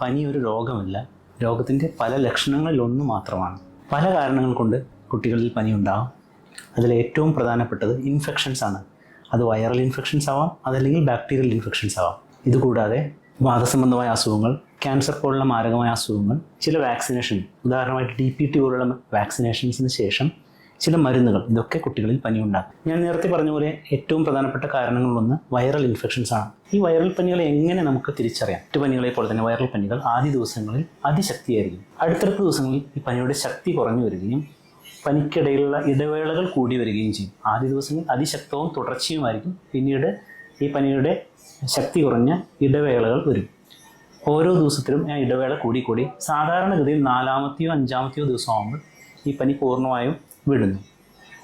പനി ഒരു രോഗമല്ല. രോഗത്തിന്റെ പല ലക്ഷണങ്ങളിൽ ഒന്ന് മാത്രമാണ്. പല കാരണങ്ങൾ കൊണ്ട് കുട്ടികളിൽ പനി ഉണ്ടാകും അതിൽ ഏറ്റവും പ്രധാനപ്പെട്ടത് ഇൻഫെക്ഷൻസ് ആണ്. അത് വൈറൽ ഇൻഫെക്ഷൻസ് ആവാം അതല്ലെങ്കിൽ ബാക്ടീരിയൽ ഇൻഫെക്ഷൻസ് ആവാം. ഇതുകൂടാതെ വാദസംബന്ധമായ അസുഖങ്ങൾ ക്യാൻസർ പോലുള്ള മാരകമായ അസുഖങ്ങൾ ചില വാക്സിനേഷൻ ഉദാഹരണമായിട്ട് ഡി പി ടി പോലുള്ള വാക്സിനേഷൻസിന് ശേഷം ചില മരുന്നുകൾ ഇതൊക്കെ കുട്ടികളിൽ പനി ഉണ്ടാക്കും ഞാൻ നേരത്തെ പറഞ്ഞ പോലെ ഏറ്റവും പ്രധാനപ്പെട്ട കാരണങ്ങളിലൊന്ന് വൈറൽ ഇൻഫെക്ഷൻസ് ആണ്. ഈ വൈറൽ പനികളെ എങ്ങനെ നമുക്ക് തിരിച്ചറിയാം? മറ്റു പനികളെ പോലെ തന്നെ വൈറൽ പനികൾ ആദ്യ ദിവസങ്ങളിൽ അതിശക്തിയായിരിക്കും. അടുത്തടുത്ത ദിവസങ്ങളിൽ ഈ പനിയുടെ ശക്തി കുറഞ്ഞു വരികയും പനിക്കിടയിലുള്ള ഇടവേളകൾ കൂടി വരികയും ചെയ്യും. ആദ്യ ദിവസങ്ങളിൽ അതിശക്തവും തുടർച്ചയുമായിരിക്കും. പിന്നീട് ഈ പനിയുടെ ശക്തി കുറഞ്ഞ ഇടവേളകൾ വരും. ഓരോ ദിവസത്തിലും ആ ഇടവേള കൂടി കൂടി സാധാരണഗതിയിൽ നാലാമത്തെയോ അഞ്ചാമത്തെയോ ദിവസമാകുമ്പോൾ ഈ പനി പൂർണമായും വിടുന്നു.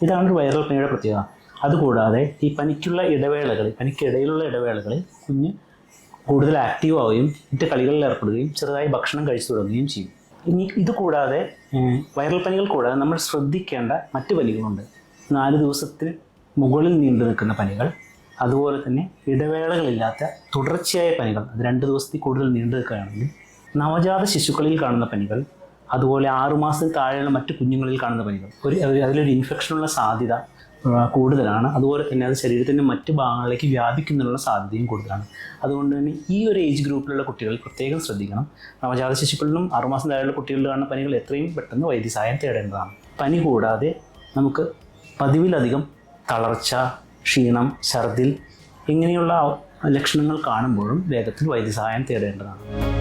ഇതാണ് ഒരു വൈറൽ പനിയുടെ പ്രത്യേകത. അതുകൂടാതെ ഈ പനിക്കുള്ള ഇടവേളകളിൽ പനിക്കിടയിലുള്ള ഇടവേളകളിൽ കുഞ്ഞ് കൂടുതൽ ആക്റ്റീവ് ആവുകയും മറ്റ് കളികളിൽ ഏർപ്പെടുകയും ചെറുതായി ഭക്ഷണം കഴിച്ചു തുടങ്ങുകയും ചെയ്യും. ഇനി ഇത് കൂടാതെ വൈറൽ പനികൾ കൂടാതെ നമ്മൾ ശ്രദ്ധിക്കേണ്ട മറ്റ് പനികളുണ്ട്. നാല് ദിവസത്തിന് മുകളിൽ നീണ്ടു നിൽക്കുന്ന പനികൾ അതുപോലെ തന്നെ ഇടവേളകളില്ലാത്ത തുടർച്ചയായ പനികൾ അത് രണ്ട് ദിവസത്തിൽ കൂടുതൽ നീണ്ടു നിൽക്കുകയാണെങ്കിൽ നവജാത ശിശുക്കളിൽ കാണുന്ന പനികൾ അതുപോലെ ആറുമാസത്തിൽ താഴെയുള്ള മറ്റു കുഞ്ഞുങ്ങളിൽ കാണുന്ന പനികൾ. ഒരു അതിലൊരു ഇൻഫെക്ഷനുള്ള സാധ്യത കൂടുതലാണ്. അതുപോലെ തന്നെ അത് ശരീരത്തിന്റെ മറ്റ് ഭാഗങ്ങളിലേക്ക് വ്യാപിക്കുന്നതിനുള്ള സാധ്യതയും കൂടുതലാണ്. അതുകൊണ്ട് തന്നെ ഈ ഒരു ഏജ് ഗ്രൂപ്പിലുള്ള കുട്ടികൾ പ്രത്യേകം ശ്രദ്ധിക്കണം. നവജാത ശിശുക്കളിലും ആറുമാസം താഴെയുള്ള കുട്ടികളിൽ കാണുന്ന പനികൾ എത്രയും പെട്ടെന്ന് വൈദ്യസഹായം തേടേണ്ടതാണ്. പനി കൂടാതെ നമുക്ക് പതിവിലധികം തളർച്ച ക്ഷീണം ഛർദിൽ ഇങ്ങനെയുള്ള ലക്ഷണങ്ങൾ കാണുമ്പോഴും വേഗത്തിൽ വൈദ്യസഹായം തേടേണ്ടതാണ്.